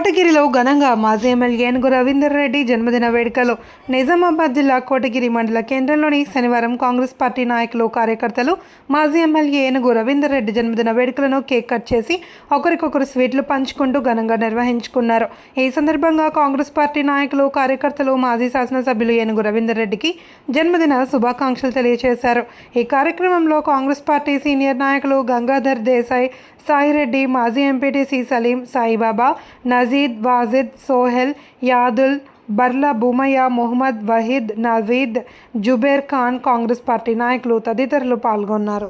కోటగిరిలో ఘనంగా మాజీ ఎమ్మెల్యే ఏనుగు రవీందర్ రెడ్డి జన్మదిన వేడుకలు నిజామాబాద్ జిల్లా కోటగిరి మండల కేంద్రంలోని శనివారం కాంగ్రెస్ పార్టీ నాయకులు కార్యకర్తలు మాజీ ఎమ్మెల్యే ఏనుగు రవీందర్ రెడ్డి జన్మదిన వేడుకలను కేక్ కట్ చేసి ఒకరికొకరు స్వీట్లు పంచుకుంటూ ఘనంగా నిర్వహించుకున్నారు. ఈ సందర్భంగా కాంగ్రెస్ పార్టీ నాయకులు కార్యకర్తలు మాజీ శాసనసభ్యులు ఏనుగు రవీందర్ రెడ్డికి జన్మదిన శుభాకాంక్షలు తెలియజేశారు. ఈ కార్యక్రమంలో కాంగ్రెస్ పార్టీ సీనియర్ నాయకులు గంగాధర్ దేశాయ్ సాయిరెడ్డి మాజీ ఎంపీటీసీ సలీం సాయిబాబా నజీద్ వాజిద్ సోహెల్ యాదుల్ బర్లా భూమయ్య మొహమ్మద్ వహీద్ నవీద్ జుబేర్ ఖాన్ కాంగ్రెస్ పార్టీ నాయకులు తదితరులు పాల్గొన్నారు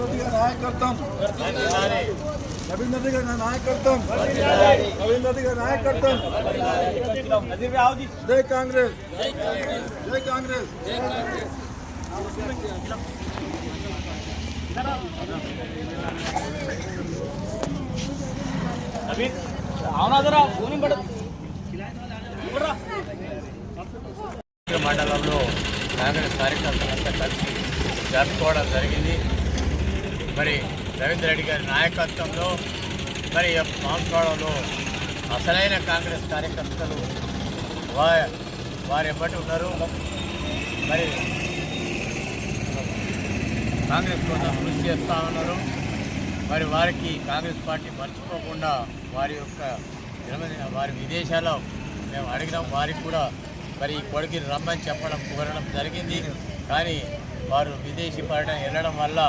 రెడ్డి గారి నాయకత్వం రవీంద్ర రెడ్డి గారి నాయకత్వం రవీంద్ర రెడ్డి గారి నాయకత్వం జై కాంగ్రెస్ జై కాంగ్రెస్ మండలంలో కాంగ్రెస్ కార్యకర్తలంతా కలిసి జరుపుకోవడం జరిగింది. మరి రవీంద్ర రెడ్డి గారి నాయకత్వంలో మరి మాంసవాడలో అసలైన కాంగ్రెస్ కార్యకర్తలు వా వారు ఎప్పటి ఉన్నారు. మరి కాంగ్రెస్ కోసం కృషి చేస్తూ ఉన్నారు. మరి వారికి కాంగ్రెస్ పార్టీ మర్చిపోకుండా వారి యొక్క జన్మదిన వారి విదేశాల్లో మేము అడిగినాం. వారికి కూడా మరి ఈ కొడుకు రమ్మని చెప్పడం కోరడం జరిగింది. కానీ వారు విదేశీ పర్యటన వెళ్ళడం వల్ల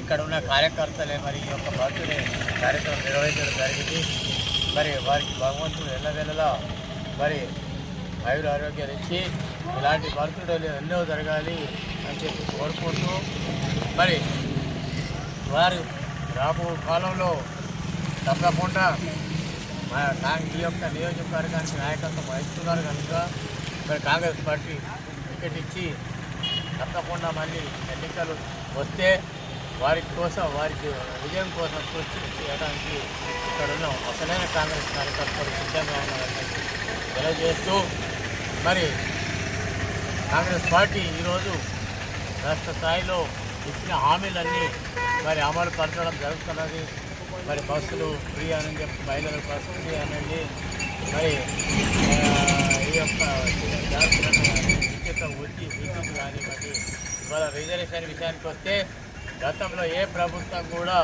ఇక్కడ ఉన్న కార్యకర్తలే మరి ఈ యొక్క బర్త్డే కార్యక్రమం నిర్వహించడం జరిగింది. మరి వారికి భగవంతుడు వెళ్ళవెళ్ళలా మరి ఆయుర ఆరోగ్యాలు ఇచ్చి ఇలాంటి బర్త్డేలు ఎన్నో జరగాలి అని చెప్పి కోరుకుంటూ మరి వారు రాబో కాలంలో తప్పకుండా మా ఈ యొక్క నియోజకవర్గానికి నాయకత్వం వహిస్తున్నారు కనుక మరి కాంగ్రెస్ పార్టీ టికెట్ ఇచ్చి తప్పకుండా మళ్ళీ ఎన్నికలు వస్తే వారి కోసం వారికి విజయం కోసం కృషి చేయడానికి ఇక్కడ ఉన్న అసలైన కాంగ్రెస్ కార్యకర్తలు సిద్ధంగా ఉన్నారని తెలియజేస్తూ మరి కాంగ్రెస్ పార్టీ ఈరోజు రాష్ట్ర స్థాయిలో ఇచ్చిన హామీలన్నీ మరి అమలు పరచడం జరుగుతున్నది. మరి బస్సులు ఫ్రీ అని చెప్పి మహిళల బస్సు ఫ్రీ అనండి మరి యొక్క ఉచిత ఉచి విద్యుత్ కానివ్వండి. ఇవాళ రిజర్వేషన్ విషయానికి వస్తే గతంలో ఏ ప్రభుత్వం కూడా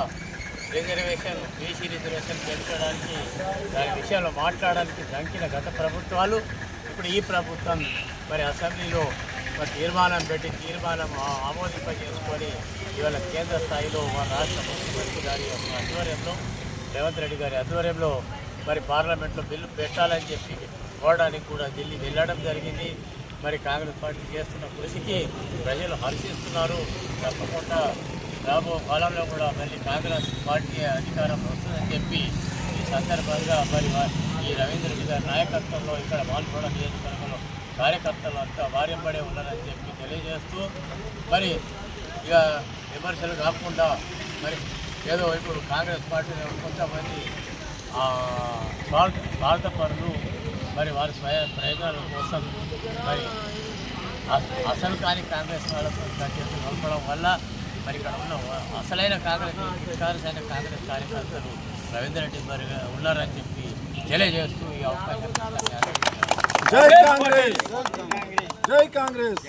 రిజర్వేషన్ బీసీ రిజర్వేషన్ పెంచడానికి దాని విషయంలో మాట్లాడడానికి దంకిన గత ప్రభుత్వాలు. ఇప్పుడు ఈ ప్రభుత్వం మరి అసెంబ్లీలో మరి తీర్మానం పెట్టి తీర్మానం ఆ- ఆమోదింపజేసుకొని ఇవాళ కేంద్ర స్థాయిలో మన రాష్ట్ర ముఖ్యమంత్రి గారి యొక్క ఆధ్వర్యంలో రేవంత్ రెడ్డి గారి ఆధ్వర్యంలో మరి పార్లమెంట్లో బిల్లు పెట్టాలని చెప్పి పోవడానికి కూడా ఢిల్లీ వెళ్ళడం జరిగింది. మరి కాంగ్రెస్ పార్టీ చేస్తున్న కృషికి ప్రజలు హర్షిస్తున్నారు. తప్పకుండా రాబో కాలంలో కూడా మళ్ళీ కాంగ్రెస్ పార్టీ అధికారం వస్తుందని చెప్పి ఈ సందర్భంగా మరి ఈ రవీంద్ర గారి నాయకత్వంలో ఇక్కడ మాల్గొండ నియోజకవర్గంలో కార్యకర్తలు అంతా వారింపడే ఉన్నారని చెప్పి తెలియజేస్తూ మరి ఇక విమర్శలు కాకుండా మరి ఏదో ఇప్పుడు కాంగ్రెస్ పార్టీలో కొంతమంది ఆ, స్వార్థ స్వార్థపరులు మరి వారి స్వయ ప్రయోజనాల కోసం మరి అసలు కాని కాంగ్రెస్ వాళ్ళకు చేతులు కలపడం వల్ల మరి ఇక్కడ ఉన్న అసలైన కాంగ్రెస్ వికారసైన కాంగ్రెస్ కార్యకర్తలు రవీంద్ర రెడ్డి మరి ఉన్నారని చెప్పి తెలియజేస్తూ ఈ అవకాశం జై కాంగ్రెస్! జై కాంగ్రెస్!